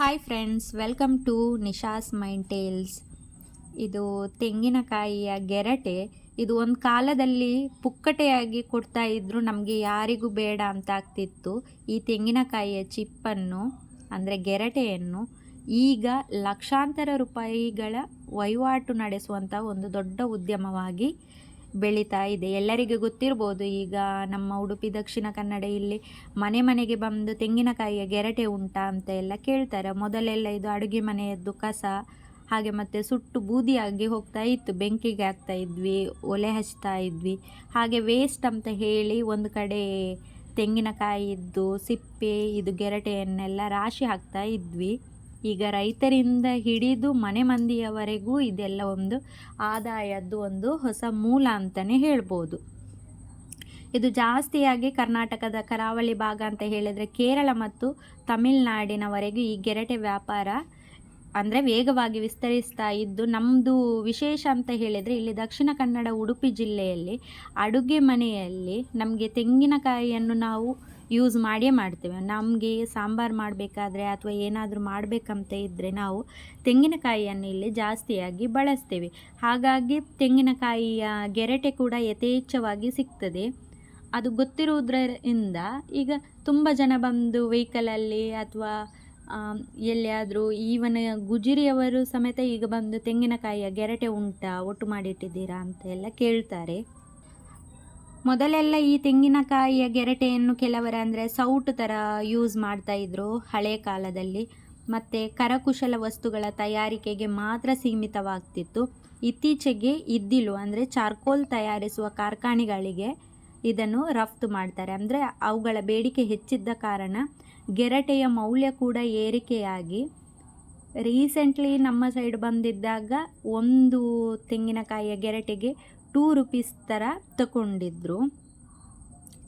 Hi friends welcome to Nisha's mind tales ಇದು ತೆಂಗಿನಕಾಯಿಯ ಗೆರಟೆ. ಇದು ಒಂದು ಕಾಲದಲ್ಲಿ ಪುಕ್ಕಟೆಯಾಗಿ ಕೊಡ್ತಾ ಇದ್ದರೂ ನಮಗೆ ಯಾರಿಗೂ ಬೇಡ ಅಂತ ಆಗ್ತಿತ್ತು. ಈ ತೆಂಗಿನಕಾಯಿಯ ಚಿಪ್ಪನ್ನು, ಅಂದರೆ ಗೆರಟೆಯನ್ನು, ಈಗ ಲಕ್ಷಾಂತರ ರೂಪಾಯಿಗಳ ವಹಿವಾಟು ನಡೆಸುವಂಥ ಒಂದು ದೊಡ್ಡ ಉದ್ಯಮವಾಗಿ ಬೆಳೀತಾ ಇದೆ. ಎಲ್ಲರಿಗೂ ಗೊತ್ತಿರ್ಬೋದು ಈಗ ನಮ್ಮ ಉಡುಪಿ, ದಕ್ಷಿಣ ಕನ್ನಡ ಇಲ್ಲಿ ಮನೆ ಮನೆಗೆ ಬಂದು ತೆಂಗಿನಕಾಯಿಯ ಗೆರಟೆ ಉಂಟಾ ಅಂತ ಎಲ್ಲ ಕೇಳ್ತಾರೆ. ಮೊದಲೆಲ್ಲ ಇದು ಅಡುಗೆ ಮನೆಯದ್ದು ಕಸ, ಹಾಗೆ ಮತ್ತು ಸುಟ್ಟು ಬೂದಿಯಾಗಿ ಹೋಗ್ತಾ ಇತ್ತು. ಬೆಂಕಿಗೆ ಹಾಕ್ತಾ ಇದ್ವಿ, ಒಲೆ ಹಚ್ತಾ ಇದ್ವಿ. ಹಾಗೆ ವೇಸ್ಟ್ ಅಂತ ಹೇಳಿ ಒಂದು ಕಡೆ ತೆಂಗಿನಕಾಯಿದ್ದು, ಸಿಪ್ಪೆ, ಇದು ಗೆರಟೆಯನ್ನೆಲ್ಲ ರಾಶಿ ಹಾಕ್ತಾ ಇದ್ವಿ. ಈಗ ರೈತರಿಂದ ಹಿಡಿದು ಮನೆ ಮಂದಿಯವರೆಗೂ ಇದೆಲ್ಲ ಒಂದು ಆದಾಯದ್ದು ಒಂದು ಹೊಸ ಮೂಲ ಅಂತಲೇ ಹೇಳ್ಬೋದು. ಇದು ಜಾಸ್ತಿಯಾಗಿ ಕರ್ನಾಟಕದ ಕರಾವಳಿ ಭಾಗ ಅಂತ ಹೇಳಿದರೆ ಕೇರಳ ಮತ್ತು ತಮಿಳುನಾಡಿನವರೆಗೂ ಈ ಗೆರಟೆ ವ್ಯಾಪಾರ ಅಂದರೆ ವೇಗವಾಗಿ ವಿಸ್ತರಿಸ್ತಾ ಇದ್ದು ನಮ್ಮದು ವಿಶೇಷ ಅಂತ ಹೇಳಿದರೆ ಇಲ್ಲಿ ದಕ್ಷಿಣ ಕನ್ನಡ ಉಡುಪಿ ಜಿಲ್ಲೆಯಲ್ಲಿ ಅಡುಗೆ ಮನೆಯಲ್ಲಿ ನಮಗೆ ತೆಂಗಿನಕಾಯಿಯನ್ನು ನಾವು ಯೂಸ್ ಮಾಡಿಯೇ ಮಾಡ್ತೇವೆ. ನಮಗೆ ಸಾಂಬಾರು ಮಾಡಬೇಕಾದ್ರೆ ಅಥವಾ ಏನಾದರೂ ಮಾಡಬೇಕಂತ ಇದ್ದರೆ ನಾವು ತೆಂಗಿನಕಾಯಿಯನ್ನು ಇಲ್ಲಿ ಜಾಸ್ತಿಯಾಗಿ ಬಳಸ್ತೇವೆ. ಹಾಗಾಗಿ ತೆಂಗಿನಕಾಯಿಯ ಗೆರೆಟೆ ಕೂಡ ಯಥೇಚ್ಛವಾಗಿ ಸಿಗ್ತದೆ. ಅದು ಗೊತ್ತಿರುವುದರಿಂದ ಈಗ ತುಂಬ ಜನ ಬಂದು ವೆಹಿಕಲಲ್ಲಿ ಅಥವಾ ಎಲ್ಲಿಯಾದರೂ ಈವನ ಗುಜಿರಿಯವರು ಸಮೇತ ಈಗ ಬಂದು ತೆಂಗಿನಕಾಯಿಯ ಗೆರಟೆ ಉಂಟಾ, ಒಟ್ಟು ಮಾಡಿಟ್ಟಿದ್ದೀರಾ ಅಂತ ಎಲ್ಲ ಕೇಳ್ತಾರೆ. ಮೊದಲೆಲ್ಲ ಈ ತೆಂಗಿನಕಾಯಿಯ ಗೆರಟೆಯನ್ನು ಕೆಲವರ ಅಂದರೆ ಸೌಟು ಥರ ಯೂಸ್ ಮಾಡ್ತಾ ಇದ್ರು ಹಳೆ ಕಾಲದಲ್ಲಿ. ಮತ್ತು ಕರಕುಶಲ ವಸ್ತುಗಳ ತಯಾರಿಕೆಗೆ ಮಾತ್ರ ಸೀಮಿತವಾಗ್ತಿತ್ತು. ಇತ್ತೀಚೆಗೆ ಇದ್ದಿಲು ಅಂದರೆ ಚಾರ್ಕೋಲ್ ತಯಾರಿಸುವ ಕಾರ್ಖಾನೆಗಳಿಗೆ ಇದನ್ನು ರಫ್ತು ಮಾಡ್ತಾರೆ. ಅಂದರೆ ಅವುಗಳ ಬೇಡಿಕೆ ಹೆಚ್ಚಿದ್ದ ಕಾರಣ ಗೆರಟೆಯ ಮೌಲ್ಯ ಕೂಡ ಏರಿಕೆಯಾಗಿ ರೀಸೆಂಟ್ಲಿ ನಮ್ಮ ಸೈಡ್ ಬಂದಿದ್ದಾಗ ಒಂದು ತೆಂಗಿನಕಾಯಿಯ ಗೆರಟೆಗೆ ಟೂ ರುಪೀಸ್ ಥರ ತಗೊಂಡಿದ್ರು.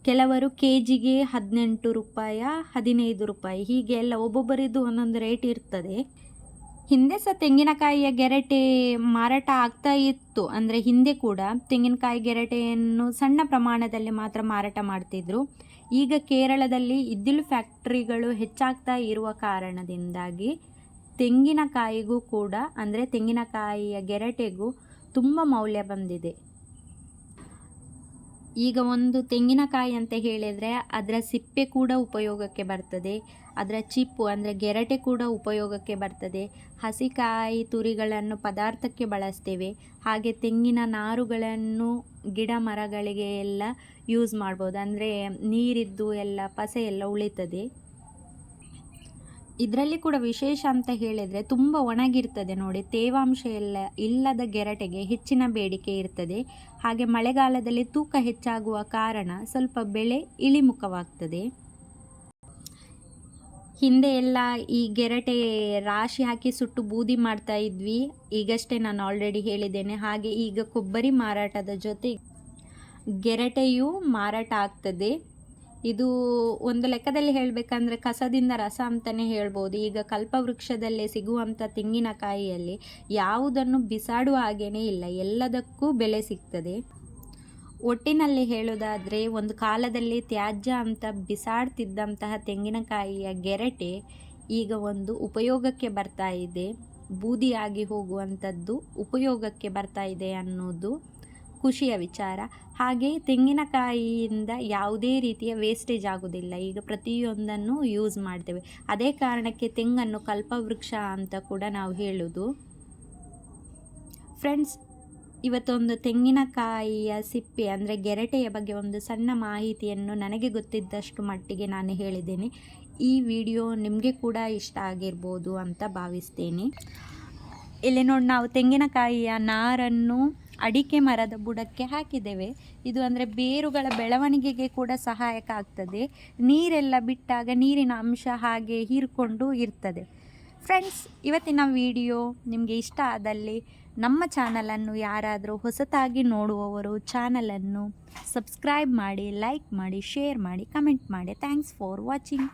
ಕೆಲವರು ಕೆ ಜಿಗೆ ಹದಿನೆಂಟು ರೂಪಾಯ, ಹದಿನೈದು ರೂಪಾಯಿ, ಹೀಗೆ ಎಲ್ಲ ಒಬ್ಬೊಬ್ಬರಿದ್ದು ಒಂದೊಂದು ರೇಟ್ ಇರ್ತದೆ. ಹಿಂದೆ ಸಹ ತೆಂಗಿನಕಾಯಿಯ ಗೆರಟೆ ಮಾರಾಟ ಆಗ್ತಾ ಇತ್ತು. ಅಂದರೆ ಹಿಂದೆ ಕೂಡ ತೆಂಗಿನಕಾಯಿ ಗೆರಟೆಯನ್ನು ಸಣ್ಣ ಪ್ರಮಾಣದಲ್ಲಿ ಮಾತ್ರ ಮಾರಾಟ ಮಾಡ್ತಿದ್ರು. ಈಗ ಕೇರಳದಲ್ಲಿ ಇದ್ದಿಲು ಫ್ಯಾಕ್ಟ್ರಿಗಳು ಹೆಚ್ಚಾಗ್ತಾ ಇರುವ ಕಾರಣದಿಂದಾಗಿ ತೆಂಗಿನಕಾಯಿಗೂ ಕೂಡ, ಅಂದರೆ ತೆಂಗಿನಕಾಯಿಯ ಗೆರಟೆಗೂ ತುಂಬ ಮೌಲ್ಯ ಬಂದಿದೆ. ಈಗ ಒಂದು ತೆಂಗಿನಕಾಯಿ ಅಂತ ಹೇಳಿದರೆ ಅದರ ಸಿಪ್ಪೆ ಕೂಡ ಉಪಯೋಗಕ್ಕೆ ಬರ್ತದೆ. ಅದರ ಚಿಪ್ಪು ಅಂದರೆ ಗೆರಟೆ ಕೂಡ ಉಪಯೋಗಕ್ಕೆ ಬರ್ತದೆ. ಹಸಿಕಾಯಿ ತುರಿಗಳನ್ನು ಪದಾರ್ಥಕ್ಕೆ ಬಳಸ್ತೇವೆ. ಹಾಗೆ ತೆಂಗಿನ ನಾರುಗಳನ್ನು ಗಿಡ ಮರಗಳಿಗೆ ಎಲ್ಲ ಯೂಸ್ ಮಾಡ್ಬೋದು. ಅಂದರೆ ನೀರಿದ್ದು ಎಲ್ಲ ಪಸೆ ಎಲ್ಲ ಉಳಿತದೆ. ಇದರಲ್ಲಿ ಕೂಡ ವಿಶೇಷ ಅಂತ ಹೇಳಿದರೆ ತುಂಬ ಒಣಗಿರ್ತದೆ ನೋಡಿ. ತೇವಾಂಶ ಎಲ್ಲ ಇಲ್ಲದ ಗೆರಟೆಗೆ ಹೆಚ್ಚಿನ ಬೇಡಿಕೆ ಇರ್ತದೆ. ಹಾಗೆ ಮಳೆಗಾಲದಲ್ಲಿ ತೂಕ ಹೆಚ್ಚಾಗುವ ಕಾರಣ ಸ್ವಲ್ಪ ಬೆಳೆ ಇಳಿಮುಖವಾಗ್ತದೆ. ಹಿಂದೆ ಎಲ್ಲ ಈ ಗೆರಟೆ ರಾಶಿ ಹಾಕಿ ಸುಟ್ಟು ಬೂದಿ ಮಾಡ್ತಾ ಇದ್ವಿ. ಈಗಷ್ಟೇ ನಾನು ಆಲ್ರೆಡಿ ಹೇಳಿದ್ದೇನೆ. ಹಾಗೆ ಈಗ ಕೊಬ್ಬರಿ ಮಾರಾಟದ ಜೊತೆ ಗೆರಟೆಯೂ ಮಾರಾಟ ಆಗ್ತದೆ. ಇದು ಒಂದು ಲೆಕ್ಕದಲ್ಲಿ ಹೇಳಬೇಕಂದ್ರೆ ಕಸದಿಂದ ರಸ ಅಂತಲೇ ಹೇಳ್ಬೋದು. ಈಗ ಕಲ್ಪವೃಕ್ಷದಲ್ಲೇ ಸಿಗುವಂಥ ತೆಂಗಿನಕಾಯಿಯಲ್ಲಿ ಯಾವುದನ್ನು ಬಿಸಾಡುವ ಹಾಗೇನೇ ಇಲ್ಲ, ಎಲ್ಲದಕ್ಕೂ ಬೆಲೆ ಸಿಗ್ತದೆ. ಒಟ್ಟಿನಲ್ಲಿ ಹೇಳೋದಾದರೆ ಒಂದು ಕಾಲದಲ್ಲಿ ತ್ಯಾಜ್ಯ ಅಂತ ಬಿಸಾಡ್ತಿದ್ದಂತಹ ತೆಂಗಿನಕಾಯಿಯ ಗೆರಟೆ ಈಗ ಒಂದು ಉಪಯೋಗಕ್ಕೆ ಬರ್ತಾ ಇದೆ. ಬೂದಿಯಾಗಿ ಹೋಗುವಂಥದ್ದು ಉಪಯೋಗಕ್ಕೆ ಬರ್ತಾ ಇದೆ ಅನ್ನೋದು ಖುಷಿಯ ವಿಚಾರ. ಹಾಗೆ ತೆಂಗಿನಕಾಯಿಯಿಂದ ಯಾವುದೇ ರೀತಿಯ ವೇಸ್ಟೇಜ್ ಆಗೋದಿಲ್ಲ ಈಗ ಪ್ರತಿಯೊಂದನ್ನು ಯೂಸ್ ಮಾಡ್ತೇವೆ. ಅದೇ ಕಾರಣಕ್ಕೆ ತೆಂಗನ್ನು ಕಲ್ಪವೃಕ್ಷ ಅಂತ ಕೂಡ ನಾವು ಹೇಳೋದು. ಫ್ರೆಂಡ್ಸ್ ಇವತ್ತೊಂದು ತೆಂಗಿನಕಾಯಿಯ ಸಿಪ್ಪೆ ಅಂದರೆ ಗೆರಟೆಯ ಬಗ್ಗೆ ಒಂದು ಸಣ್ಣ ಮಾಹಿತಿಯನ್ನು ನನಗೆ ಗೊತ್ತಿದ್ದಷ್ಟು ಮಟ್ಟಿಗೆ ನಾನು ಹೇಳಿದ್ದೇನೆ. ಈ ವಿಡಿಯೋ ನಿಮಗೆ ಕೂಡ ಇಷ್ಟ ಆಗಿರ್ಬೋದು ಅಂತ ಭಾವಿಸ್ತೇನೆ. ಇಲ್ಲಿ ನೋಡಿ, ನಾವು ತೆಂಗಿನಕಾಯಿಯ ನಾರನ್ನು ಅಡಿಕೆ ಮರದ ಬುಡಕ್ಕೆ ಹಾಕಿದ್ದೇವೆ. ಇದು ಅಂದರೆ ಬೇರುಗಳ ಬೆಳವಣಿಗೆಗೆ ಕೂಡ ಸಹಾಯಕ ಆಗ್ತದೆ. ನೀರೆಲ್ಲ ಬಿಟ್ಟಾಗ ನೀರಿನ ಅಂಶ ಹಾಗೆ ಹೀರಿಕೊಂಡು ಇರ್ತದೆ. ಫ್ರೆಂಡ್ಸ್ ಇವತ್ತಿನ ವಿಡಿಯೋ ನಿಮಗೆ ಇಷ್ಟ ಆದಲ್ಲಿ ನಮ್ಮ ಚಾನಲನ್ನು ಯಾರಾದರೂ ಹೊಸತಾಗಿ ನೋಡುವವರು ಚಾನಲನ್ನು ಸಬ್ಸ್ಕ್ರೈಬ್ ಮಾಡಿ ಲೈಕ್ ಮಾಡಿ ಶೇರ್ ಮಾಡಿ ಕಮೆಂಟ್ ಮಾಡಿ. Thanks for watching